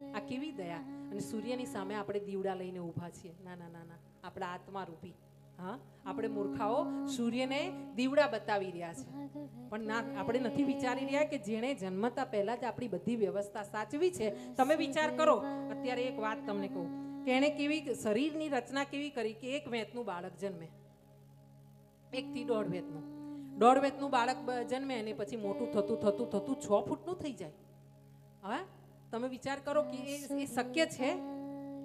આ કેવી દયા? અને સૂર્યની સામે આપણે દીવડા લઈને ઊભા છીએ. ના ના ના ના. આપણા આત્મા રૂપી. હા? આપણે મૂર્ખાઓ સૂર્યને દીવડા બતાવી રહ્યા છે પણ ના, આપણે નથી વિચારી રહ્યા કે જેણે જન્મતા પહેલા જ આપણી બધી વ્યવસ્થા સાચવી છે. તમે વિચાર કરો. અત્યારે એક વાત તમને કહું. કે એણે કેવી શરીરની રચના કેવી કરી કે એક વેતનું બાળક જન્મે. એકથી દોઢ વેતનું. દોઢ વેતનું બાળક જન્મે અને પછી મોટું થતું થતું થતું છ ફૂટનું થઈ જાય. હા? તમે વિચાર કરો કે એ શક્ય છે?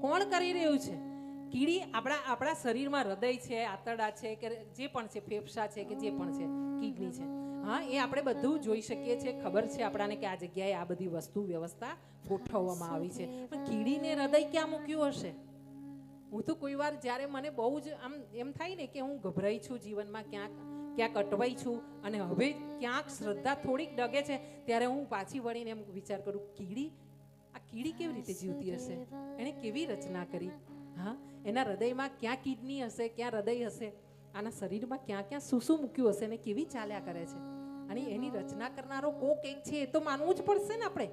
કોણ કરી રહ્યું છે? કીડી આપણા આપણા શરીરમાં હૃદય છે, આંતરડા છે, કે જે પણ છે, ફેફસા છે, કે જે પણ છે, કિડની છે. હા, એ આપણે બધું જોઈ શકીએ છીએ. ખબર છે આપણાને કે આ જગ્યાએ આ બધી વસ્તુ વ્યવસ્થા ગોઠવવામાં આવી છે. પણ કીડીને હૃદય ક્યાં મૂક્યું હશે? હું તો કોઈ વાર જ્યારે મને બહુ જ આમ એમ થાય ને કે હું ગભરાઈ છું જીવનમાં, ક્યાંક ક્યાંક અટવાઈ છું, અને હવે ક્યાંક શ્રદ્ધા થોડીક ડગે છે, ત્યારે હું પાછી વળીને એમ વિચાર કરું, કીડી આ કીડી કેવી રીતે જીવતી હશે? એણે કેવી રચના કરી? હા, એના હૃદયમાં ક્યાં કિડની હશે, ક્યાં હૃદય હશે? આના શરીરમાં ક્યાં ક્યાં શું શું મૂક્યું હશે ને કેવી ચાલ્યા કરે છે? અને એની રચના કરનારો કોક એક છે, એ તો માનવું જ પડશે ને આપણે.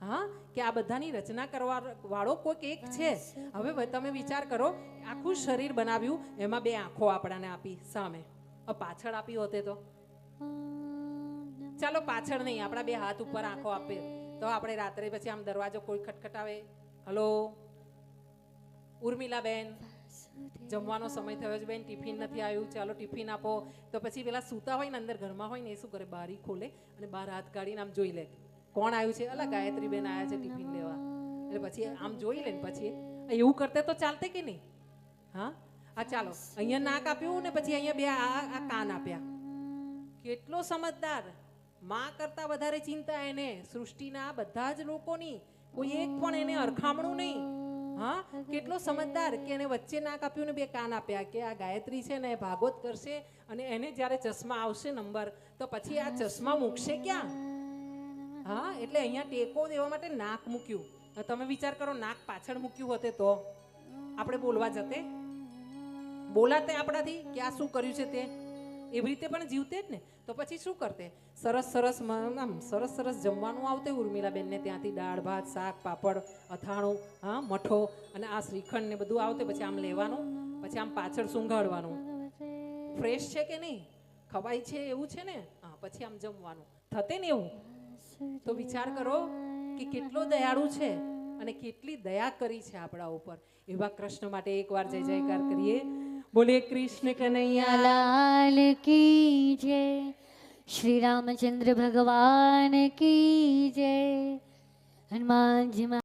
હા, કે આ બધાની રચના કરવા વાળો કોઈક એક છે. હવે તમે વિચાર કરો, આખું શરીર બનાવ્યું, એમાં બે આંખો આપણાને આપી, સામે. પાછળ આપી હોતે તો? ચાલો પાછળ નહીં, આપણા બે હાથ ઉપર આંખો આપે. તો આપણે રાત્રે પછી આમ દરવાજો કોઈ ખટખટાવે. હલો ઉર્મિલા બેન જમવાનો સમય થયો છે બેન, ટિફિન નથી આવ્યું. ચાલો ટિફિન આપો. તો પછી પેલા સૂતા હોય ને અંદર, ઘરમાં હોય ને એ શું કરે? બારી ખોલે અને બહાર હાથ કાઢીને આમ જોઈ લે. કોણ આવ્યું છે? અલા ગાયત્રી બેન આવ્યા છે ટિફિન લેવા. એટલે પછી આમ જોઈ લે ને પછી. એવું કરતે તો ચાલતે કે નહીં? હા? આ ચાલો, અહીંયા નાક આપ્યું ને પછી અહીંયા બે આ આ કાન આપ્યા. કેટલો સમજદાર. માં કરતા વધારે ચિંતા એને. સૃષ્ટિના બધા જ લોકોની કોઈ એક પણ એને અરખામણું નહીં. હા, કેટલો સમજદાર કે એને વચ્ચે નાક આપ્યું ને બે કાન આપ્યા કે આ ગાયત્રી છે ને ભાગવત કરશે અને એને જ્યારે ચશ્મા આવશે નંબર, તો પછી આ ચશ્મા મૂકશે ક્યાં? હા, એટલે અહીંયા ટેકો દેવા માટે નાક મૂક્યું. તમે વિચાર કરો, નાક પાછળ મૂક્યું હોતે તો. આપણે બોલવા જતે? બોલાતે આપણાથી? કે આ શું કર્યું છે તે? એવી રીતે પણ જીવતે જ ને. તો પછી શું કરતે? સરસ સરસ આમ સરસ સરસ જમવાનું આવતે ઉર્મિલાબેનને ત્યાંથી દાળ, ભાત, શાક, પાપડ, અથાણું, હા, મઠો અને આ શ્રીખંડ ને બધું આવતે પછી આમ લેવાનું, પછી આમ પાછળ સૂંઘાડવાનું ફ્રેશ છે કે નહીં? ખવાય છે એવું છે ને? હા, પછી આમ જમવાનું. થતે ને એવું? તો વિચાર કરો કે કેટલો દયાળુ છે અને કેટલી દયા કરી છે આપણા ઉપર. એવા કૃષ્ણ માટે એકવાર જય જયકાર કરીએ. બોલે કૃષ્ણ કનૈયા લાલ કી જય. શ્રી રામચંદ્ર ભગવાન કી જય. હનુમાનજી